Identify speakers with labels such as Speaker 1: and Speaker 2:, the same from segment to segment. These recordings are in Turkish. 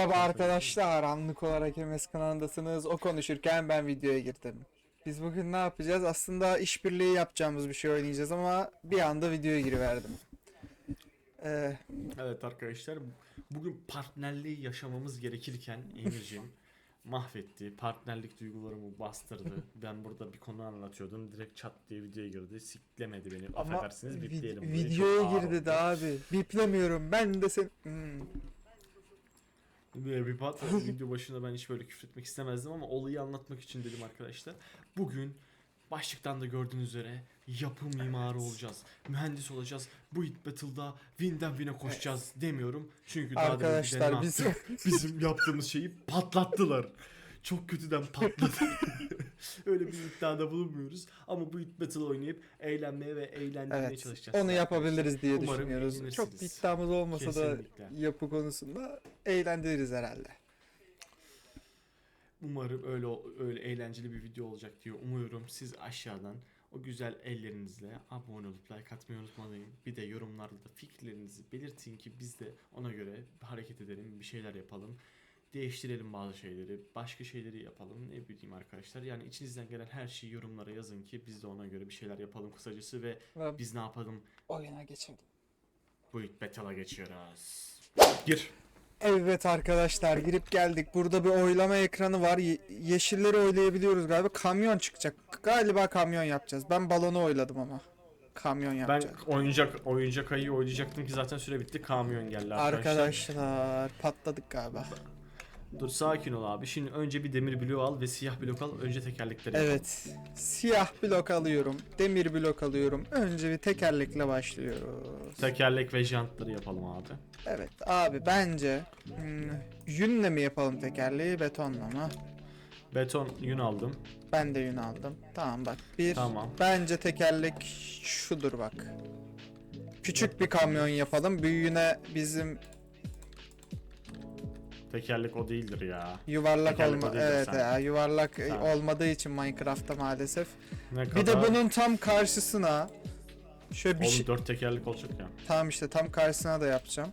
Speaker 1: Merhaba arkadaşlar, anlık olarak MS kanalındasınız. O konuşurken ben videoya girdim. Biz bugün ne yapacağız? Aslında işbirliği yapacağımız bir şey oynayacağız ama bir anda videoya giriverdim. Ee,
Speaker 2: Evet arkadaşlar bugün partnerliği yaşamamız gerekirken Emir'cim mahvetti. Partnerlik duygularımı bastırdı. Ben burada bir konu anlatıyordum. Direkt çat diye videoya girdi. Siklemedi beni.
Speaker 1: ama
Speaker 2: Affedersiniz
Speaker 1: vid-
Speaker 2: bipleyelim. Çok
Speaker 1: videoya girdi de abi. Biplemiyorum. Ben de sen... Hmm.
Speaker 2: Böyle bir pat video başında ben hiç böyle küfür etmek istemezdim ama olayı anlatmak için dedim arkadaşlar. Bugün başlıktan da gördüğünüz üzere yapı mimarı olacağız. Mühendis olacağız. Bu Hit Battle'da win'den win'e koşacağız demiyorum. Çünkü daha bir
Speaker 1: Arkadaşlar
Speaker 2: deneme
Speaker 1: biz...
Speaker 2: attık. bizim yaptığımız şeyi patlattılar. Çok kötüden patladı. Öyle bir iddiada bulunmuyoruz. Ama bu Battle oynayıp eğlenmeye ve eğlendirmeye
Speaker 1: Evet,
Speaker 2: çalışacağız.
Speaker 1: onu yapabiliriz diye
Speaker 2: Umarım
Speaker 1: düşünüyoruz. Çok bir iddiamız olmasa
Speaker 2: Kesinlikle.
Speaker 1: da yapı konusunda eğlendiririz herhalde.
Speaker 2: Umarım öyle öyle eğlenceli bir video olacak diye umuyorum. Siz aşağıdan o güzel ellerinizle abone olup like atmayı unutmayın. Bir de yorumlarda da fikirlerinizi belirtin ki biz de ona göre hareket edelim, bir şeyler yapalım. Değiştirelim bazı şeyleri, başka şeyleri yapalım. Ne bileyim arkadaşlar. Yani içinizden gelen her şeyi yorumlara yazın ki biz de ona göre bir şeyler yapalım kısacası ve
Speaker 1: Ve
Speaker 2: biz ne yapalım?
Speaker 1: oyuna geçelim.
Speaker 2: Bu ilk battle'a geçiyoruz. Gir.
Speaker 1: Evet arkadaşlar girip geldik. Burada bir oylama ekranı var. Ye- yeşilleri oylayabiliyoruz galiba. Kamyon çıkacak. Galiba kamyon yapacağız. Ben balonu oyladım ama. Kamyon
Speaker 2: Ben
Speaker 1: yapacağız.
Speaker 2: oyuncak oyuncak ayı oynayacaktım ki zaten süre bitti. Kamyon geldi arkadaşlar.
Speaker 1: Arkadaşlar patladık galiba.
Speaker 2: Dur sakin ol abi. Şimdi önce bir demir bloğu al ve siyah blok al. Önce tekerlekleri.
Speaker 1: Evet. Siyah blok alıyorum. Demir blok alıyorum. Önce bir tekerlekle başlıyoruz.
Speaker 2: Tekerlek ve jantları yapalım abi.
Speaker 1: Evet abi bence hmm, yünle mi yapalım tekerleği betonla mı?
Speaker 2: Beton yün aldım.
Speaker 1: Ben de yün aldım. Tamam bak. Bir
Speaker 2: Tamam.
Speaker 1: bence tekerlek şudur bak. Küçük bir kamyon yapalım. Büyüğüne bizim
Speaker 2: Tekerlek o değildir ya.
Speaker 1: yuvarlak
Speaker 2: Tekerlek
Speaker 1: olma
Speaker 2: o
Speaker 1: evet
Speaker 2: sen.
Speaker 1: ya yuvarlak e,
Speaker 2: Sen.
Speaker 1: olmadığı için Minecraft'ta maalesef.
Speaker 2: Ne
Speaker 1: Bir
Speaker 2: kadar?
Speaker 1: de bunun tam karşısına şöyle bir
Speaker 2: Oğlum
Speaker 1: şey
Speaker 2: dört tekerlek olacak ya.
Speaker 1: tamam işte tam karşısına da yapacağım.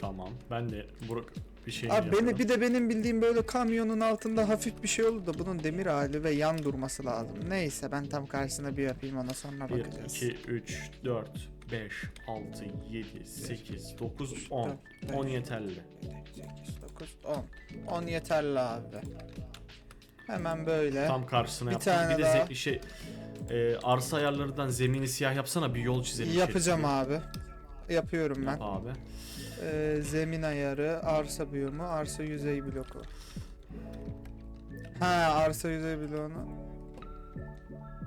Speaker 2: Tamam. Ben de Burak bir şey
Speaker 1: Abi beni bir de benim bildiğim böyle kamyonun altında hafif bir şey olur da bunun demir hali ve yan durması lazım. Neyse ben tam karşısına bir yapayım ona sonra
Speaker 2: 1,
Speaker 1: bakacağız.
Speaker 2: 2, 3, 4, 5, 6, 7, 8, 9, 10.
Speaker 1: dört, beş.
Speaker 2: 10 yeterli.
Speaker 1: 8, 9, 10. 10 yeterli abi. Hemen böyle.
Speaker 2: Tam karşısına
Speaker 1: Bir
Speaker 2: yaptım.
Speaker 1: tane
Speaker 2: bir de
Speaker 1: daha.
Speaker 2: ze- şey e, arsa ayarlarından zemini siyah yapsana bir yol çizelim.
Speaker 1: Yapacağım
Speaker 2: içerisine.
Speaker 1: abi. Yapıyorum ben.
Speaker 2: Abi.
Speaker 1: Ee, zemin ayarı, arsa biyomu, arsa yüzey bloku. Ha arsa yüzey bloğunu.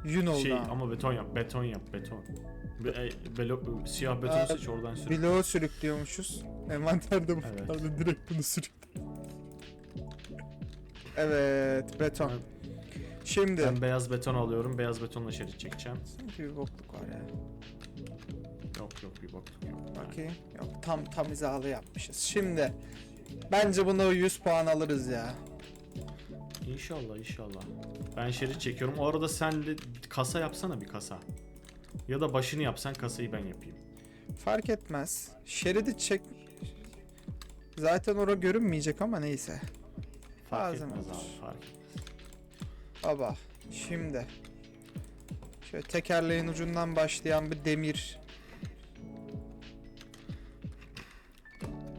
Speaker 1: Yün oldu
Speaker 2: Şey
Speaker 1: ama
Speaker 2: beton yap, beton yap, beton. Be, e, belo- siyah beton
Speaker 1: Aa,
Speaker 2: seç oradan sür.
Speaker 1: Bloğu sürüklüyormuşuz. Envanterde bu.
Speaker 2: Evet.
Speaker 1: Direkt bunu sürüklü. Evet beton. Şimdi.
Speaker 2: Ben beyaz beton alıyorum, beyaz betonla şerit çekeceğim.
Speaker 1: Sanki bir bokluk var ya.
Speaker 2: Yok yok bir baktım yok.
Speaker 1: Bakayım. Yok tam tam hizalı yapmışız. Şimdi. Bence buna 100 puan alırız ya.
Speaker 2: İnşallah inşallah. Ben şerit çekiyorum. O arada sen de kasa yapsana bir kasa. Ya da başını yapsan kasayı ben yapayım.
Speaker 1: Fark etmez. Şeridi çek. Zaten ora görünmeyecek ama neyse.
Speaker 2: Fark
Speaker 1: Lazım
Speaker 2: etmez
Speaker 1: olur.
Speaker 2: abi fark etmez.
Speaker 1: Baba. Şimdi. Şöyle tekerleğin ucundan başlayan bir demir.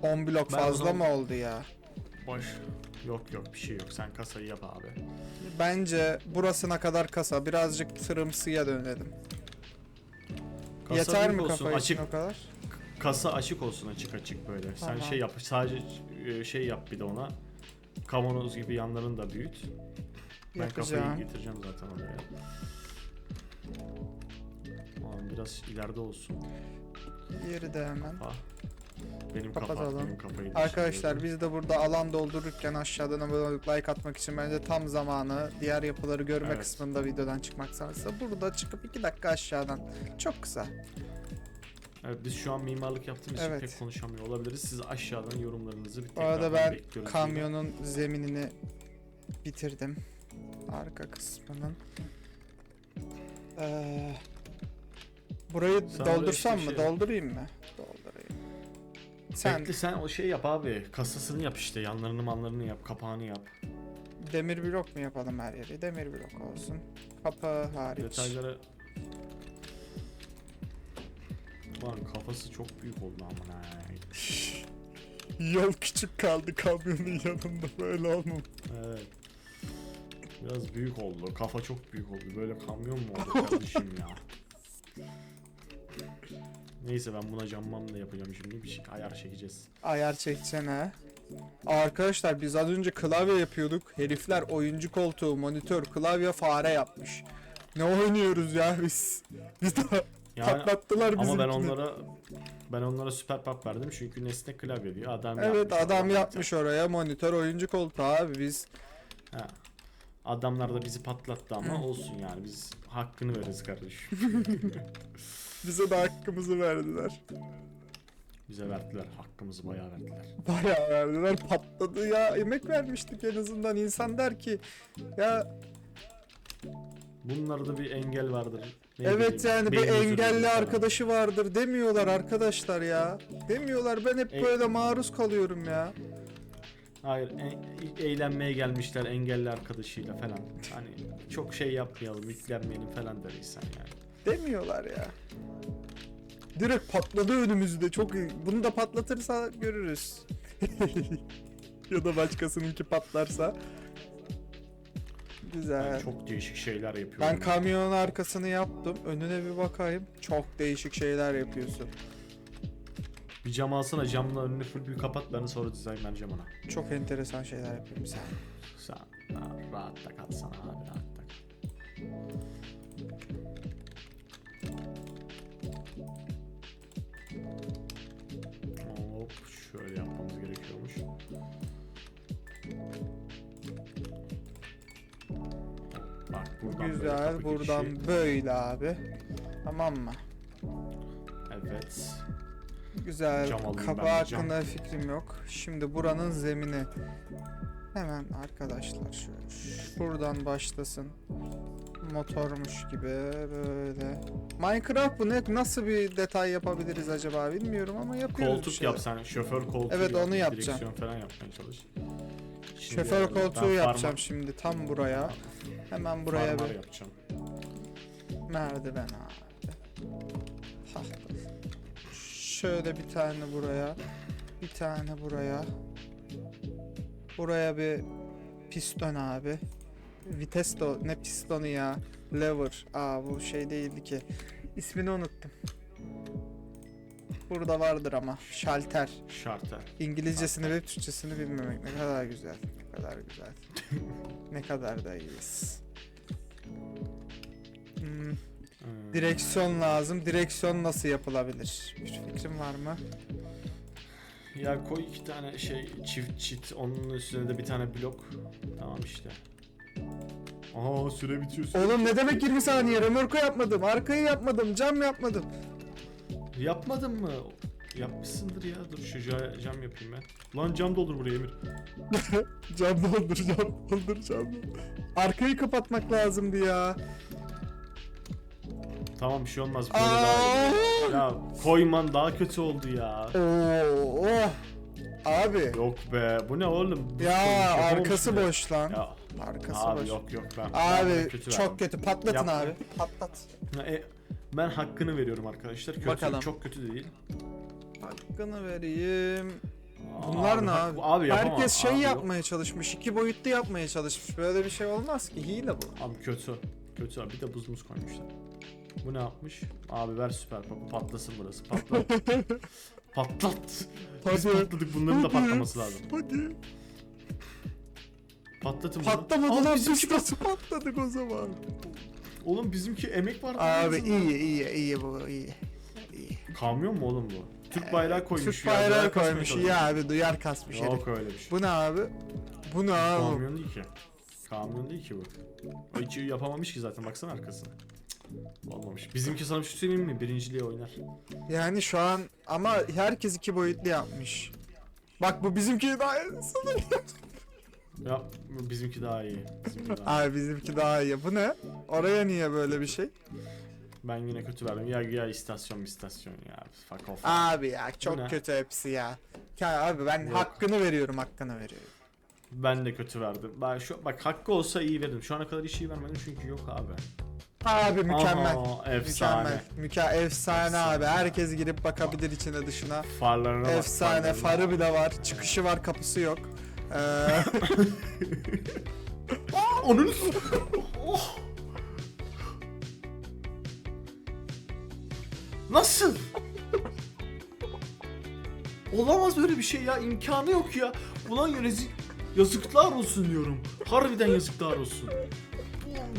Speaker 1: 10 blok
Speaker 2: Ben o
Speaker 1: fazla
Speaker 2: zaman-
Speaker 1: mı oldu ya?
Speaker 2: Boş. Yok yok bir şey yok. Sen kasayı yap abi.
Speaker 1: Bence burasına kadar kasa. Birazcık tırımsıya dönelim.
Speaker 2: Kasa
Speaker 1: Yeter mi
Speaker 2: olsun,
Speaker 1: kafa
Speaker 2: açık
Speaker 1: o kadar?
Speaker 2: kasa açık olsun açık açık böyle. Sen şey yap sadece e, şey yap bir de ona. Kavanoz gibi yanlarını da büyüt. Ben kafayı
Speaker 1: Yapacağım.
Speaker 2: getireceğim zaten oraya. Aman biraz ileride olsun.
Speaker 1: Yeri de hemen.
Speaker 2: Ha. Benim kafa,
Speaker 1: Kapatalım.
Speaker 2: benim kafayı
Speaker 1: Arkadaşlar biz de burada alan doldururken aşağıdan abone olup like atmak için bence tam zamanı. Diğer yapıları görme
Speaker 2: Evet.
Speaker 1: kısmında videodan çıkmaksansa burada çıkıp 2 dakika aşağıdan. Çok kısa.
Speaker 2: Evet, biz şu an mimarlık yaptığımız
Speaker 1: Evet.
Speaker 2: için pek konuşamıyor olabiliriz. Siz aşağıdan yorumlarınızı bir
Speaker 1: Bu arada
Speaker 2: tekrardan
Speaker 1: ben
Speaker 2: bekliyoruz.
Speaker 1: kamyonun zeminini bitirdim. Arka kısmının. Ee, burayı
Speaker 2: oraya
Speaker 1: doldursam
Speaker 2: işte
Speaker 1: mı?
Speaker 2: şey-
Speaker 1: Doldurayım mı? Doldurayım. Sen
Speaker 2: Bekle sen o şey yap abi. Kasasını yap işte. Yanlarını manlarını yap. Kapağını yap.
Speaker 1: demir blok mu yapalım her yeri? Demir blok olsun. Kapağı hariç.
Speaker 2: Detayları... Lan kafası çok büyük oldu aman ha.
Speaker 1: Yol küçük kaldı kamyonun yanında böyle olmam.
Speaker 2: Evet. Biraz büyük oldu. Kafa çok büyük oldu. Böyle kamyon mu oldu kardeşim ya? Neyse ben buna cammam da yapacağım şimdi. Bir şey ayar çekeceğiz.
Speaker 1: Ayar ha. Arkadaşlar biz az önce klavye yapıyorduk. Herifler oyuncu koltuğu, monitör, klavye, fare yapmış. Ne oynuyoruz ya biz? Biz de
Speaker 2: Yani
Speaker 1: patlattılar bizi.
Speaker 2: ama ben onlara ben onlara süper pap verdim çünkü nesne klavye diyor. Adam
Speaker 1: Evet
Speaker 2: yapmış
Speaker 1: adam yapmış oraya monitör, oyuncu koltuğu abi biz.
Speaker 2: Ha. Adamlar da bizi patlattı ama olsun yani biz hakkını veririz kardeşim.
Speaker 1: Bize de hakkımızı verdiler.
Speaker 2: Bize verdiler hakkımızı bayağı verdiler.
Speaker 1: Bayağı verdiler patladı ya emek vermiştik en azından insan der ki ya
Speaker 2: Bunlarda bir engel vardır. Ne
Speaker 1: evet
Speaker 2: bileyim,
Speaker 1: yani bir
Speaker 2: beyin
Speaker 1: engelli arkadaşı vardır demiyorlar arkadaşlar ya. Demiyorlar ben hep
Speaker 2: E-
Speaker 1: böyle maruz kalıyorum ya.
Speaker 2: Hayır e- eğlenmeye gelmişler engelli arkadaşıyla falan. Hani çok şey yapmayalım yüklenmeyelim falan der insan yani.
Speaker 1: Demiyorlar ya. Direkt patladı önümüzde çok iyi. Bunu da patlatırsa görürüz. ya da başkasınınki patlarsa. Güzel.
Speaker 2: Yani çok değişik şeyler yapıyorum.
Speaker 1: Ben kamyonun arkasını yaptım. Önüne bir bakayım. Çok değişik şeyler yapıyorsun.
Speaker 2: Bir cam alsana camla önünü full bir kapat ben de sonra dizayn vereceğim ona.
Speaker 1: Çok enteresan şeyler yapıyorum sen.
Speaker 2: Sen ha, rahatta kalsana abi rahatta kal. Hop şöyle yapmamız gerekiyormuş. Bak buradan böyle
Speaker 1: Güzel.
Speaker 2: kapı
Speaker 1: Buradan
Speaker 2: girişi.
Speaker 1: böyle abi. Tamam mı?
Speaker 2: Evet.
Speaker 1: Güzel.
Speaker 2: Cam alayım
Speaker 1: Kapağı
Speaker 2: ben de, cam.
Speaker 1: hakkında fikrim yok. Şimdi buranın zemini. Hemen arkadaşlar şöyle şuradan başlasın. Motormuş gibi böyle. Minecraft bu ne nasıl bir detay yapabiliriz acaba bilmiyorum ama yapıyoruz bir
Speaker 2: Koltuk
Speaker 1: şeyler.
Speaker 2: yap sen şoför koltuğu
Speaker 1: Evet,
Speaker 2: yap,
Speaker 1: onu yapacağım.
Speaker 2: Direksiyon falan yapmaya çalış. Şimdi
Speaker 1: Şoför
Speaker 2: ben
Speaker 1: koltuğu
Speaker 2: farma-
Speaker 1: yapacağım şimdi tam buraya. Hemen buraya
Speaker 2: farmer
Speaker 1: bir
Speaker 2: yapacağım.
Speaker 1: merdiven abi. Şöyle bir tane buraya. Bir tane buraya. Buraya bir piston abi. Vites de o- ne pistonu ya? Lever. Aa bu şey değildi ki. İsmini unuttum. Burada vardır ama. Şalter.
Speaker 2: Şarter.
Speaker 1: İngilizcesini ve Türkçesini bilmemek ne kadar güzel. Ne kadar güzel. ne kadar da iyiyiz. Direksiyon lazım. Direksiyon nasıl yapılabilir? Bir fikrim var mı?
Speaker 2: Ya koy iki tane şey çift çit onun üstüne de bir tane blok. Tamam işte. Aa süre bitiyor. süre
Speaker 1: Oğlum ne demek 20 saniye? Römorku yapmadım. Arkayı yapmadım. Cam yapmadım.
Speaker 2: Yapmadın mı? Yapmışsındır ya. Dur şu ca- cam yapayım ben. Lan cam doldur buraya Emir.
Speaker 1: Cam doldur, cam doldur, cam doldur. Arkayı kapatmak lazımdı ya.
Speaker 2: Tamam bir şey olmaz. Böyle daha iyi.
Speaker 1: Aa!
Speaker 2: Ya koyman daha kötü oldu ya.
Speaker 1: Oo, oh. Abi.
Speaker 2: Yok be. Bu ne oğlum? Bu
Speaker 1: Ya
Speaker 2: yapamamış
Speaker 1: arkası
Speaker 2: bile.
Speaker 1: boş lan.
Speaker 2: Ya
Speaker 1: Arkası
Speaker 2: abi
Speaker 1: boş.
Speaker 2: yok yok ben. ben
Speaker 1: Abi
Speaker 2: buna
Speaker 1: çok
Speaker 2: verdim.
Speaker 1: kötü. Patlatın
Speaker 2: Yapma.
Speaker 1: abi. Patlat.
Speaker 2: Ya, e, ben hakkını veriyorum arkadaşlar. Kötü,
Speaker 1: Bakalım.
Speaker 2: çok kötü değil.
Speaker 1: Hakkını vereyim. Bunlar ne
Speaker 2: hak-
Speaker 1: abi?
Speaker 2: Abi yapamam.
Speaker 1: Herkes şey
Speaker 2: Abi yok.
Speaker 1: yapmaya çalışmış. iki boyutlu yapmaya çalışmış. Böyle bir şey olmaz ki. Hile bu.
Speaker 2: Abi kötü. Kötü abi. Bir de buz muz koymuşlar. Bu ne yapmış? Abi ver süper papu patlasın burası. Patlat. Patlat. Biz
Speaker 1: Hadi.
Speaker 2: patladık bunların da
Speaker 1: Hadi.
Speaker 2: patlaması lazım.
Speaker 1: Hadi.
Speaker 2: Patlatın bunu.
Speaker 1: Patlamadı
Speaker 2: Abi
Speaker 1: lan.
Speaker 2: bizimki
Speaker 1: Biz nasıl patladık o zaman?
Speaker 2: Oğlum bizimki emek var.
Speaker 1: Abi iyi iyi iyi bu iyi. İyi.
Speaker 2: Kamyon mu oğlum bu? Türk bayrağı koymuş
Speaker 1: Türk
Speaker 2: ya.
Speaker 1: bayrağı
Speaker 2: kasmaya
Speaker 1: koymuş.
Speaker 2: çalışıyor.
Speaker 1: Ya abi duyar kasmış herif.
Speaker 2: Yok öyle bir şey.
Speaker 1: Bu ne abi? Bu ne abi?
Speaker 2: Kamyon değil ki. Kamyon değil ki bu. O hiç yapamamış ki zaten baksana arkasına. Olmamış. Bizimki sana bir şey söyleyeyim mi? Birinciliğe oynar.
Speaker 1: Yani şu an ama herkes iki boyutlu yapmış. Bak bu bizimki daha
Speaker 2: Ya bizimki daha iyi. Bizimki daha iyi.
Speaker 1: Abi bizimki daha iyi. Bu ne? Oraya niye böyle bir şey?
Speaker 2: Ben yine kötü verdim. Ya ya istasyon istasyon ya. Fuck off.
Speaker 1: Abi ya çok
Speaker 2: ne?
Speaker 1: kötü hepsi ya. Ya abi ben
Speaker 2: Yok.
Speaker 1: hakkını veriyorum hakkını veriyorum.
Speaker 2: Ben de kötü verdim. Ben şu bak hakkı olsa iyi verdim. Şu ana kadar hiç iyi vermedim çünkü yok abi.
Speaker 1: Abi mükemmel.
Speaker 2: Aha, efsane.
Speaker 1: Mükemmel. Müke efsane
Speaker 2: Efsane.
Speaker 1: abi. Herkes girip bakabilir içine dışına.
Speaker 2: Farlarına bak.
Speaker 1: Efsane.
Speaker 2: farlarına.
Speaker 1: Farı bile var. Çıkışı var, kapısı yok. Ee,
Speaker 2: Onun oh. Nasıl? Olamaz böyle bir şey ya. imkanı yok ya. Ulan yönetici yazıklar olsun diyorum. Harbiden yazıklar olsun.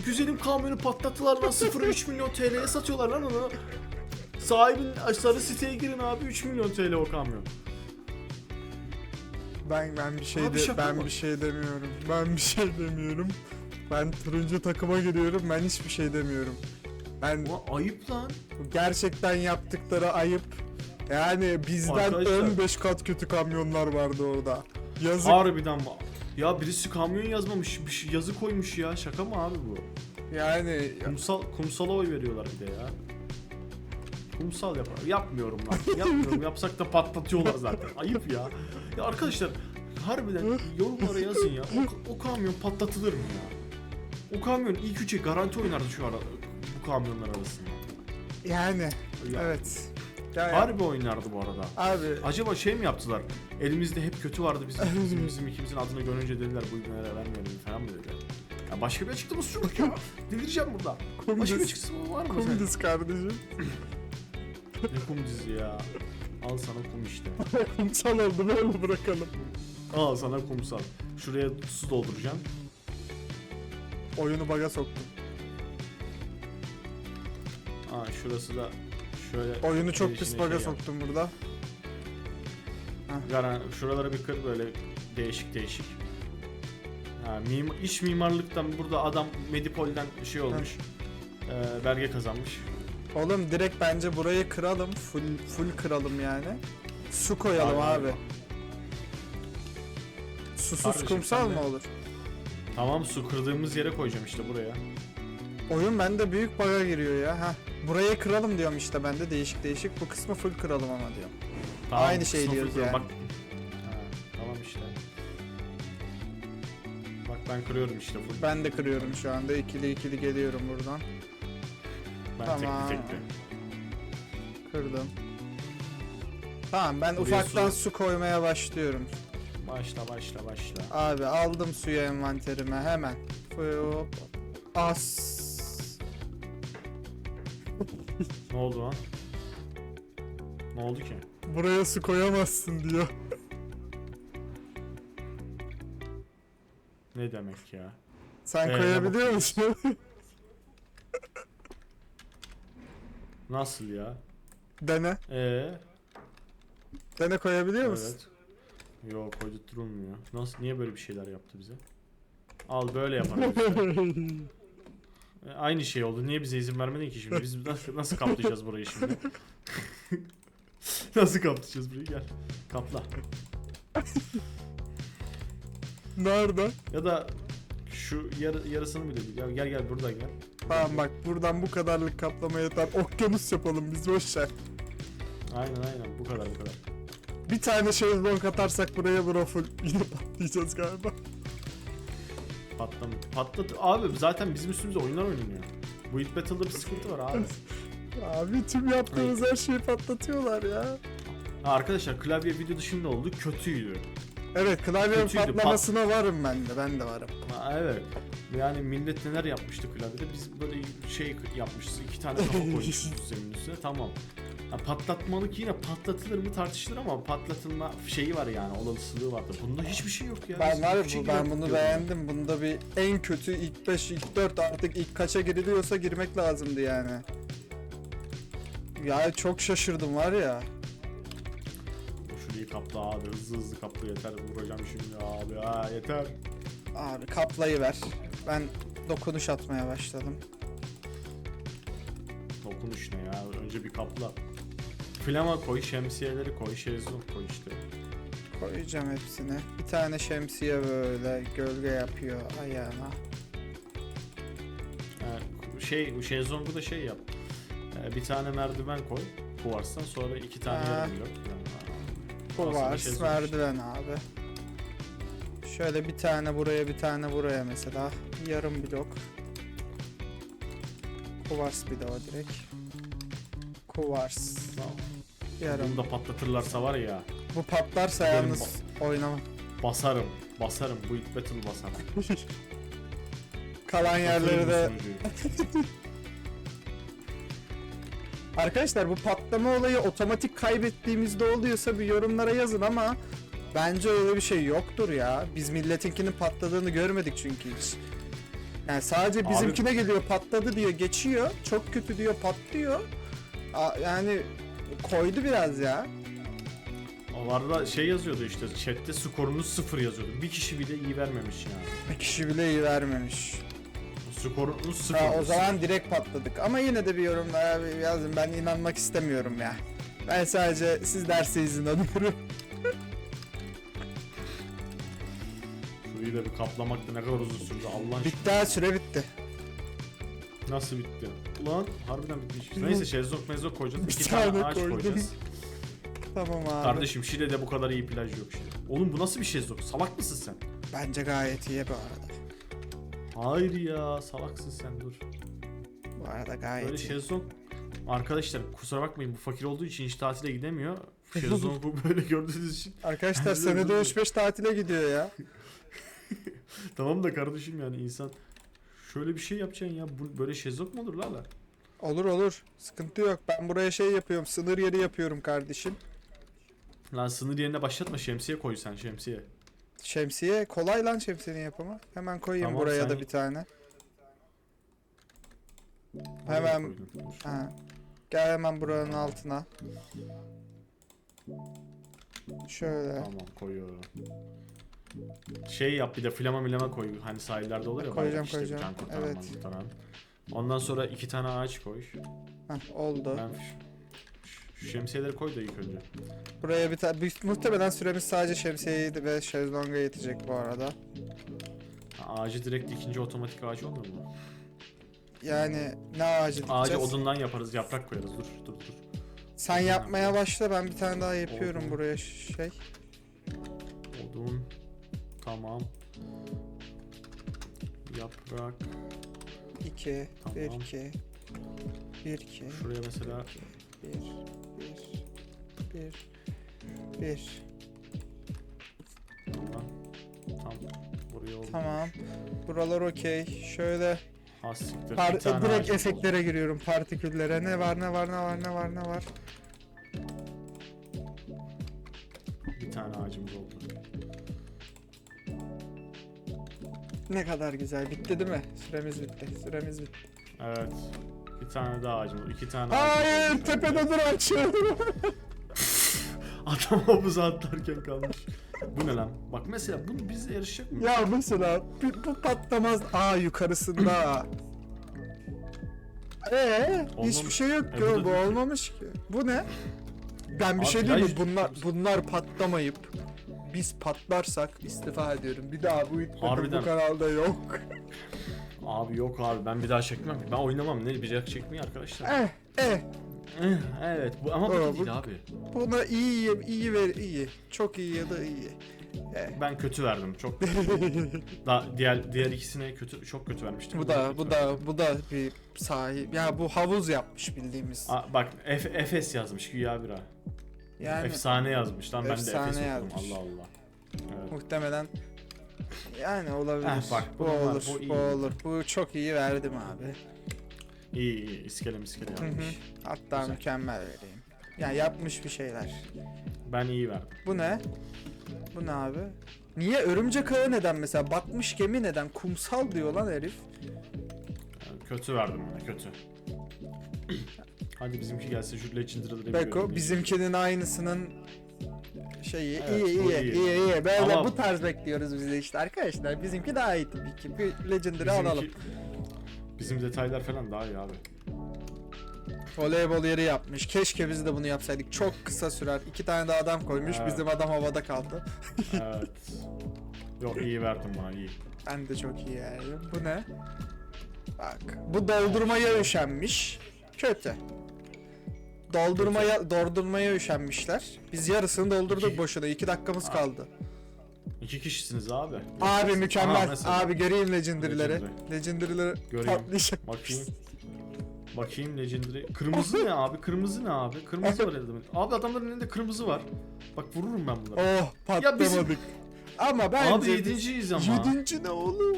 Speaker 2: Güzelim kamyonu patlattılar lan 0-3 milyon TL'ye satıyorlar lan onu. Sahibin sarı siteye girin abi 3 milyon TL o kamyon.
Speaker 1: ben ben bir şey
Speaker 2: Abi
Speaker 1: de,
Speaker 2: şaka
Speaker 1: ben
Speaker 2: mı?
Speaker 1: bir şey demiyorum. Ben bir şey demiyorum. Ben turuncu takıma giriyorum. Ben hiçbir şey demiyorum. Ben
Speaker 2: Ulan ayıp lan.
Speaker 1: gerçekten yaptıkları ayıp. Yani bizden
Speaker 2: Arkadaşlar-
Speaker 1: 15 kat kötü kamyonlar vardı orada. Yazık.
Speaker 2: Harbiden bak. Ya birisi kamyon yazmamış, bir şey, yazı koymuş ya. Şaka mı abi bu?
Speaker 1: Yani
Speaker 2: Kumsal kumsala oy veriyorlar bir de ya. Kumsal yapar. Yapmıyorum lan. Yapmıyorum. Yapsak da patlatıyorlar zaten. Ayıp ya. Ya arkadaşlar harbiden yorumlara yazın ya. O, o kamyon patlatılır mı ya? O kamyon ilk üçe garanti oynardı şu ara bu kamyonlar arasında.
Speaker 1: yani
Speaker 2: Ya,
Speaker 1: evet. Ya,
Speaker 2: Harbi oynardı bu arada.
Speaker 1: Abi
Speaker 2: Acaba şey mi yaptılar? Elimizde hep kötü vardı bizim bizim, bizim ikimizin adını görünce dediler bu ibnelere vermeyelim falan mı dediler. Ya başka bir açıklaması yok ya. Delireceğim burada. Başka bir açıklaması var mı sen?
Speaker 1: komdis kardeşim.
Speaker 2: Ne kum dizi ya. Al sana kum işte.
Speaker 1: Kumsal oldu böyle bırakalım.
Speaker 2: Al sana kumsal. Şuraya su dolduracaksın.
Speaker 1: Oyunu baga soktum.
Speaker 2: Aa şurası da şöyle
Speaker 1: Oyunu çok
Speaker 2: girişine
Speaker 1: pis
Speaker 2: şey
Speaker 1: baga
Speaker 2: yap.
Speaker 1: soktum burada.
Speaker 2: Garan şuraları bir kır böyle değişik değişik. Ha, mim iç mimarlıktan burada adam Medipol'den şey olmuş. Ee, belge kazanmış.
Speaker 1: Oğlum direkt bence burayı kıralım. Full full kıralım yani. Su koyalım
Speaker 2: Aynen.
Speaker 1: abi. Susuz
Speaker 2: Kardeşim
Speaker 1: kumsal
Speaker 2: sen de-
Speaker 1: mı olur?
Speaker 2: Tamam su kırdığımız yere koyacağım işte buraya.
Speaker 1: Oyun bende büyük baga giriyor ya. Heh. Burayı kıralım diyorum işte ben de değişik değişik. Bu kısmı full kıralım ama diyorum.
Speaker 2: Tamam,
Speaker 1: Aynı şey
Speaker 2: sıfır
Speaker 1: diyoruz yani.
Speaker 2: Bak. Ha, tamam işte. Bak ben kırıyorum işte full.
Speaker 1: Ben de kırıyorum şu anda. ikili ikili geliyorum buradan.
Speaker 2: Ben
Speaker 1: Tamam.
Speaker 2: tekli tekli.
Speaker 1: Kırdım. Tamam ben
Speaker 2: Buraya
Speaker 1: ufaktan
Speaker 2: su-
Speaker 1: su koymaya başlıyorum.
Speaker 2: Başla başla başla.
Speaker 1: Abi aldım suyu envanterime hemen. Hop. As.
Speaker 2: Ne oldu lan? Ne oldu ki?
Speaker 1: Buraya su koyamazsın diyor.
Speaker 2: Ne demek ya?
Speaker 1: Sen
Speaker 2: Ee,
Speaker 1: koyabiliyor musun?
Speaker 2: Nasıl ya?
Speaker 1: Dene.
Speaker 2: Ee,
Speaker 1: Dene koyabiliyor musun?
Speaker 2: evet. Yok koydurtturulmuyor. Nasıl niye böyle bir şeyler yaptı bize? Al böyle yapalım. E, Aynı şey oldu. Niye bize izin vermedin ki şimdi? Biz nasıl, nasıl kaplayacağız burayı şimdi? nasıl kaplayacağız burayı? Gel. Kapla.
Speaker 1: Nerede?
Speaker 2: Ya da şu yarı, yarısını bile değil. Ya gel gel buradan gel.
Speaker 1: Tamam bak buradan bu kadarlık kaplama yeter. Okyanus yapalım biz boşver.
Speaker 2: Aynen aynen bu kadar bu kadar.
Speaker 1: Bir tane şezlong atarsak buraya bro full yine patlayacağız galiba.
Speaker 2: Patlam patlat abi zaten bizim üstümüze oyunlar oynanıyor. Bu ilk battle'da bir sıkıntı var abi.
Speaker 1: Abi tüm yaptığımız her şeyi patlatıyorlar ya.
Speaker 2: Arkadaşlar klavye video dışında oldu kötüydü.
Speaker 1: Evet klavyenin
Speaker 2: Kötüydü,
Speaker 1: patlamasına varım ben de. Ben de varım.
Speaker 2: Ha, evet. Yani millet neler yapmıştı klavyede biz böyle şey yapmışız iki tane kafa koymuşuz zemin üstüne tamam. Ha, patlatmalık yine patlatılır mı tartışılır ama patlatılma şeyi var yani olasılığı vardı. Bunda hiçbir şey yok ya.
Speaker 1: Ben var ya
Speaker 2: hiçbir şey
Speaker 1: bu, ben
Speaker 2: yok
Speaker 1: bunu
Speaker 2: diyorum.
Speaker 1: beğendim. Bunda bir en kötü ilk 5, ilk 4 artık ilk kaça giriliyorsa girmek lazımdı yani. Ya çok şaşırdım var ya.
Speaker 2: Şurayı kapla abi hızlı hızlı kapla yeter vuracağım şimdi abi ha yeter.
Speaker 1: Abi kaplayı ver. Ben dokunuş atmaya başladım.
Speaker 2: Dokunuş ne ya önce bir kapla. Flama koy şemsiyeleri koy şezlong koy işte.
Speaker 1: Koyacağım hepsini. Bir tane şemsiye böyle gölge yapıyor ayağına.
Speaker 2: Ha, şey bu şezlongu da şey yap. Ee, bir tane merdiven koy. Kuvarstan sonra iki tane
Speaker 1: Ha.
Speaker 2: yarım blok.
Speaker 1: Bu
Speaker 2: Aslında
Speaker 1: var.
Speaker 2: zor.
Speaker 1: Merdiven abi. Şöyle bir tane buraya bir tane buraya mesela. Yarım blok. Kuvars bir de o direkt. Kuvars. Yarım.
Speaker 2: Bunu da patlatırlarsa var ya
Speaker 1: Bu patlarsa
Speaker 2: Benim
Speaker 1: yalnız oynama.
Speaker 2: basarım. Basarım. Bu ilk battle basarım.
Speaker 1: Kalan yerleri de. Arkadaşlar bu patlama olayı otomatik kaybettiğimizde oluyorsa bir yorumlara yazın ama bence öyle bir şey yoktur ya. Biz milletinkinin patladığını görmedik çünkü hiç. Yani sadece
Speaker 2: Abi-
Speaker 1: bizimkine geliyor patladı diyor geçiyor. Çok kötü diyor patlıyor. A- yani koydu biraz ya.
Speaker 2: O arada şey yazıyordu işte chatte skorunuz sıfır yazıyordu. Bir kişi bile iyi vermemiş yani.
Speaker 1: Bir kişi bile iyi vermemiş.
Speaker 2: Skorunuz sıfır.
Speaker 1: Ha, o zaman direkt patladık. Ama yine de bir yorumlara bir yazın. Ben inanmak istemiyorum ya. Ben sadece siz derseniz inanıyorum.
Speaker 2: Şurayı da bir kaplamak da ne kadar uzun sürdü Allah aşkına.
Speaker 1: Bitti ha süre bitti.
Speaker 2: Nasıl bitti? Ulan harbiden bitmiş. Neyse şezlong mezlong koyacağız.
Speaker 1: Bir
Speaker 2: İki tane,
Speaker 1: tane
Speaker 2: ağaç
Speaker 1: koydum.
Speaker 2: koyacağız.
Speaker 1: Tamam abi.
Speaker 2: Kardeşim Şile'de bu kadar iyi plaj yok işte. Oğlum bu nasıl bir şezlong? Salak mısın sen?
Speaker 1: Bence gayet iyi bu arada.
Speaker 2: Hayır ya salaksın sen dur.
Speaker 1: Bu arada gayet
Speaker 2: Böyle
Speaker 1: iyi.
Speaker 2: şezlong Arkadaşlar kusura bakmayın bu fakir olduğu için hiç tatile gidemiyor. Şezlong'u böyle gördüğünüz için.
Speaker 1: Arkadaşlar senede
Speaker 2: dilerim.
Speaker 1: 3-5 tatile gidiyor ya.
Speaker 2: Tamam da kardeşim yani insan şöyle bir şey yapacaksın ya. Bu, böyle şezlong mu olur la la?
Speaker 1: Olur olur. Sıkıntı yok. Ben buraya şey yapıyorum. Sınır yeri yapıyorum kardeşim.
Speaker 2: Lan sınır yerine başlatma şemsiye koy sen şemsiye.
Speaker 1: Şemsiye kolay lan şemsiyenin yapımı. Hemen koyayım
Speaker 2: Tamam,
Speaker 1: buraya
Speaker 2: sen-
Speaker 1: da bir tane.
Speaker 2: Oraya
Speaker 1: Hemen-
Speaker 2: koydum, dur.
Speaker 1: Ha. Gel hemen buranın altına. Şöyle.
Speaker 2: Tamam koyuyorum. Şey yap bir de flama milama koy. Hani sahillerde olur ya.
Speaker 1: Koyacağım,
Speaker 2: işte,
Speaker 1: koyacağım.
Speaker 2: Bir tane kurtaran,
Speaker 1: Evet.
Speaker 2: kurtaran. Ondan sonra iki tane ağaç koy.
Speaker 1: Heh, oldu.
Speaker 2: Ben şu, şemsiyeleri koy da ilk önce.
Speaker 1: Buraya bir tane muhtemelen süremiz sadece şemsiyeydi ve şezlonga yetecek bu arada.
Speaker 2: Ağacı direkt ikinci otomatik ağaç olmuyor mu?
Speaker 1: Yani ne ağacı dikeceğiz?
Speaker 2: Ağacı odundan yaparız, yaprak koyarız. Dur, dur, dur.
Speaker 1: Sen yapmaya başla ben bir tane daha yapıyorum
Speaker 2: Oldu.
Speaker 1: buraya şey.
Speaker 2: Odun. Tamam. Yaprak.
Speaker 1: 2 1
Speaker 2: Tamam.
Speaker 1: 2 1 2
Speaker 2: Şuraya mesela
Speaker 1: 1 1 1 1
Speaker 2: tamam. Tam buraya oldu.
Speaker 1: Tamam. Buralar okey. Şöyle
Speaker 2: Ha siktir.
Speaker 1: par-
Speaker 2: Bir tane
Speaker 1: direkt
Speaker 2: ağacımız
Speaker 1: efektlere giriyorum partiküllere. Ne var ne var ne var ne var ne var.
Speaker 2: oldu. Bir tane ağacımız oldu.
Speaker 1: Ne kadar güzel. Bitti değil mi? Süremiz bitti. Süremiz bitti.
Speaker 2: Evet. Bir tane daha ağacımız oldu. İki tane
Speaker 1: Hayır,
Speaker 2: oldu.
Speaker 1: tepede dur açıyorum.
Speaker 2: Adam havuza atlarken kalmış. Bu ne lan? Bak mesela bunu biz yarışacak mı?
Speaker 1: ya mesela bu, bu patlamaz. Aa yukarısında. Eee hiçbir şey yok
Speaker 2: E,
Speaker 1: ki
Speaker 2: bu değil
Speaker 1: bu
Speaker 2: ki.
Speaker 1: olmamış ki. Bu ne? Ben bir
Speaker 2: Abi,
Speaker 1: şey diyeyim mi? Bunlar bunlar patlamayıp biz patlarsak istifa ediyorum. Bir daha bu
Speaker 2: Harbiden.
Speaker 1: bu kanalda yok.
Speaker 2: Abi yok abi ben bir daha çekmem. Ben oynamam. Ne bir daha çekmeyi arkadaşlar.
Speaker 1: Eh eh
Speaker 2: Eh, evet bu ama bu
Speaker 1: Aa, bu-
Speaker 2: değil abi.
Speaker 1: buna iyi iyi ver iyi. Çok iyi ya da iyi.
Speaker 2: Ben kötü verdim. Çok da diğer diğer ikisine kötü çok kötü vermiştim.
Speaker 1: bu da bu da bu da bir sahip. Ya bu havuz yapmış bildiğimiz.
Speaker 2: Aa, bak Efes yazmış güya bira.
Speaker 1: Yani
Speaker 2: Efsane yazmış lan ben de
Speaker 1: Efsane
Speaker 2: Efes okudum.
Speaker 1: yazmış.
Speaker 2: Allah Allah. Evet.
Speaker 1: muhtemelen yani olabilir.
Speaker 2: Eh, bak,
Speaker 1: bu
Speaker 2: bunun var,
Speaker 1: olur.
Speaker 2: bu
Speaker 1: Bu, olur. Bu çok iyi verdim abi.
Speaker 2: İyi iyi iskele miskele
Speaker 1: Hı hı.
Speaker 2: yazmış.
Speaker 1: Hatta
Speaker 2: Güzel.
Speaker 1: mükemmel vereyim. Ya yapmış bir şeyler.
Speaker 2: Ben iyi verdim.
Speaker 1: Bu ne? Bu ne abi? Niye örümcek ağı neden mesela? Batmış gemi neden? Kumsal diyor lan herif.
Speaker 2: Yani kötü verdim bana kötü. Hadi bizimki gelse şu Legendary'ları bir
Speaker 1: Beko bizimkinin aynısının şeyi
Speaker 2: Evet,
Speaker 1: iyi iyi
Speaker 2: iyi.
Speaker 1: iyi iyi. Böyle
Speaker 2: Ama-
Speaker 1: bu tarz bekliyoruz biz de işte arkadaşlar. Bizimki daha iyi tabii ki. Bir Legendary
Speaker 2: Bizimki-
Speaker 1: alalım.
Speaker 2: Bizim detaylar falan daha iyi abi.
Speaker 1: Voleybol yeri yapmış. Keşke biz de bunu yapsaydık. Çok kısa sürer. İki tane de adam koymuş.
Speaker 2: Evet.
Speaker 1: Bizim adam havada kaldı.
Speaker 2: Evet. Yok iyi verdim bana iyi.
Speaker 1: Ben de çok iyi yani. Bu ne? Bak. Bu doldurmaya üşenmiş. Kötü. Doldurmaya doldurmaya üşenmişler. Biz yarısını doldurduk
Speaker 2: İki-
Speaker 1: boşuna. 2 dakikamız
Speaker 2: Aa.
Speaker 1: kaldı.
Speaker 2: İki kişisiniz abi.
Speaker 1: Abi
Speaker 2: Aa,
Speaker 1: mükemmel.
Speaker 2: mesela.
Speaker 1: Abi göreyim legendary'leri.
Speaker 2: Legendary.
Speaker 1: Legendary'leri
Speaker 2: Göreyim.
Speaker 1: patlayacak.
Speaker 2: Bakayım. Bakayım Legendary. Kırmızı ne abi? Kırmızı ne abi? Kırmızı var adamın. Abi adamların elinde kırmızı var. Bak vururum ben bunları.
Speaker 1: Oh patlamadık. Ama bence
Speaker 2: abi yedinciyiz ama.
Speaker 1: Yedinci ne oğlum?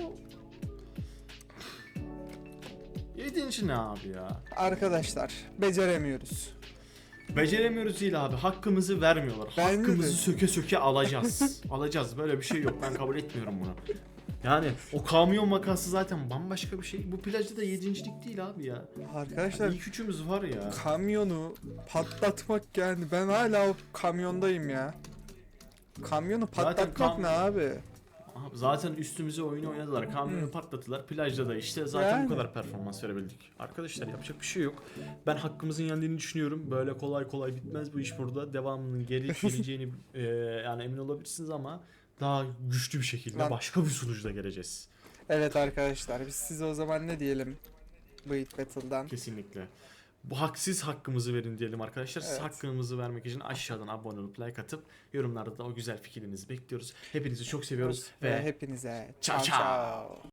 Speaker 2: Yedinci ne abi ya?
Speaker 1: Arkadaşlar beceremiyoruz.
Speaker 2: Beceremiyoruz değil abi. Hakkımızı vermiyorlar.
Speaker 1: Bence
Speaker 2: Hakkımızı
Speaker 1: de.
Speaker 2: söke söke alacağız. alacağız. Böyle bir şey yok. Ben kabul etmiyorum bunu. Yani o kamyon makası zaten bambaşka bir şey. Bu plajda da yedincilik değil abi ya.
Speaker 1: Arkadaşlar
Speaker 2: İlk üçümüz var ya.
Speaker 1: kamyonu patlatmak yani ben hala o kamyondayım ya. Kamyonu
Speaker 2: Zaten
Speaker 1: patlatmak
Speaker 2: kam-
Speaker 1: ne abi?
Speaker 2: Zaten üstümüze oyunu oynadılar. Kamyonu patlattılar. Plajda da işte zaten bu kadar performans verebildik. Arkadaşlar yapacak bir şey yok. Ben hakkımızın yendiğini düşünüyorum. Böyle kolay kolay bitmez bu iş burada. Devamının geri geleceğini e, yani emin olabilirsiniz ama daha güçlü bir şekilde
Speaker 1: Lan.
Speaker 2: başka bir sonuçla geleceğiz.
Speaker 1: Evet arkadaşlar biz size o zaman ne diyelim bu Hit Battle'dan.
Speaker 2: Kesinlikle. Bu haksız hakkımızı verin diyelim arkadaşlar. Siz
Speaker 1: Evet.
Speaker 2: hakkımızı vermek için aşağıdan abone olup like atıp yorumlarda da o güzel fikirlerinizi bekliyoruz. Hepinizi çok seviyoruz
Speaker 1: Ve
Speaker 2: ve
Speaker 1: hepinize
Speaker 2: Ciao,
Speaker 1: ciao
Speaker 2: ciao.
Speaker 1: ciao.